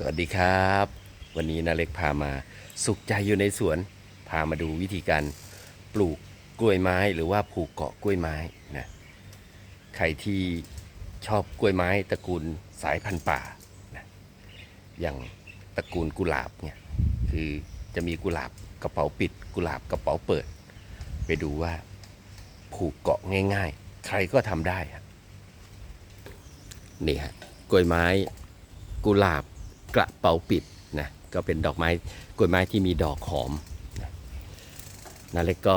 สวัสดีครับ วันนี้นาเล็กพามาสุขใจอยู่ในสวน พามาดูวิธีการปลูกกล้วยไม้หรือว่าผูกเกาะกล้วยไม้นะใครที่ชอบกล้วยไม้ตระกูลสายพันธุ์ป่านะอย่างตระกูลกุหลาบเนี่ยคือจะมีกุหลาบกระเป๋าปิด กุหลาบกระเป๋าเปิด ไปดูว่าผูกเกาะง่าย ๆ ใครก็ทำได้นี่ฮะกล้วยไม้กุหลาบ กระเป๋าปิดนะก็เป็นดอกไม้กล้วยไม้ที่มีดอกหอมนะนาเล็กก็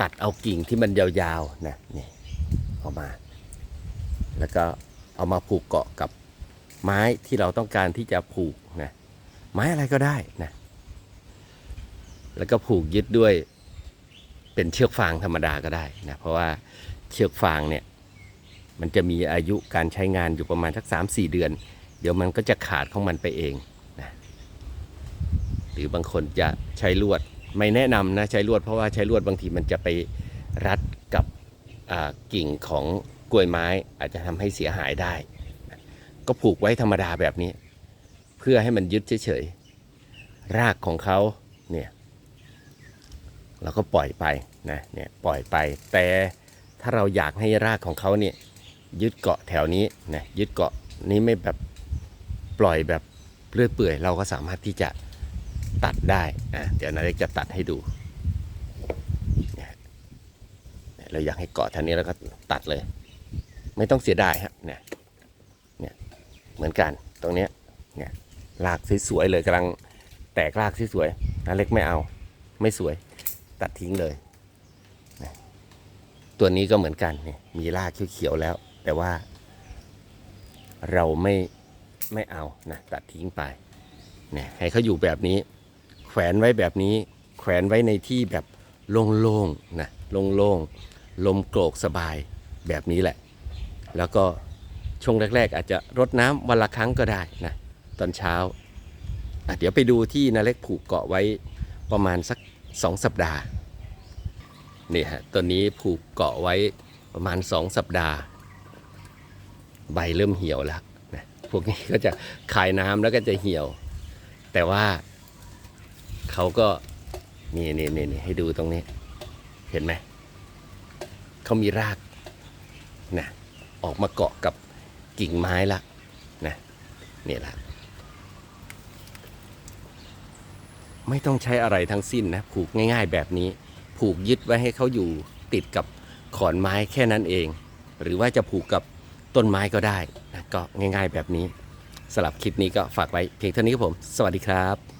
ตัดเอากิ่งที่มันยาวๆนะนี่เอามา แล้วก็เอามาผูกเกาะกับไม้ที่เราต้องการที่จะผูกนะไม้อะไรก็ได้นะแล้วก็ผูกยึดด้วยเป็นเชือกฟางธรรมดาก็ได้นะเพราะว่าเชือกฟางเนี่ยมันจะมีอายุการใช้งานอยู่ประมาณสัก3-4 เดือน เดี๋ยวมันก็จะขาดของมันไปเองนะหรือบางคนจะใช้ลวดไม่แนะนำนะใช้ลวดเพราะว่าใช้ลวดบางทีมันจะไปรัดกับกิ่งของกล้วยไม้อาจจะทำให้เสียหายได้ ก็ผูกไว้ธรรมดาแบบนี้ เพื่อให้มันยึดเฉยๆรากของเขาเนี่ยเราก็ปล่อยไปนะเนี่ยปล่อยไป แต่ถ้าเราอยากให้รากของเขาเนี่ยยึดเกาะแถวนี้นะยึดเกาะนี้ไม่แบบ ปล่อยแบบเลื่อยเปื่อย เราก็สามารถที่จะตัดได้อะเดี๋ยวนาเล็กจะตัดให้ดูเนี่ยเราอยากให้เกาะทานี้แล้วก็ตัดเลย ไม่ต้องเสียดายครับเนี่ยเนี่ยเหมือนกันตรงเนี้ยเนี่ยรากสวยๆเลยกำลังแตกรากสวยๆนาเล็กไม่เอาไม่สวยตัดทิ้งเลย ตัวนี้ก็เหมือนกัน มีรากเขียวๆแล้ว แต่ว่าเราไม่ ไม่เอานะตัดทิ้งไปเนี่ยให้เขาอยู่แบบนี้ แขวนไว้แบบนี้ แขวนไว้ในที่แบบโล่งๆนะโล่งๆลมโกรกสบายแบบนี้แหละ แล้วก็ช่วงแรก ๆ อาจจะรดน้ำวันละครั้งก็ได้นะตอนเช้าเดี๋ยวไปดูที่นาเล็กผูกเกาะไว้ประมาณสักสองสัปดาห์นี่ฮะตัวนี้ผูกเกาะไว้ประมาณสองสัปดาห์ ใบเริ่มเหี่ยวแล้ว วกนี้ก็จะคายน้ำแล้วก็จะเหี่ยว แต่ว่าเขาก็นี่นี่นี่ให้ดูตรงนี้ เห็นไหมเขามีรากนะออกมาเกาะกับกิ่งไม้ละนะนี่ละไม่ต้องใช้อะไรทั้งสิ้นนะผูกง่ายๆแบบนี้ ผูกยึดไว้ให้เขาอยู่ติดกับขอนไม้แค่นั้นเอง หรือว่าจะผูกกับต้นไม้ก็ได้ ก็ง่าย ๆ แบบนี้สำหรับคลิปนี้ก็ฝากไว้เพียงเท่านี้ครับผม สวัสดีครับ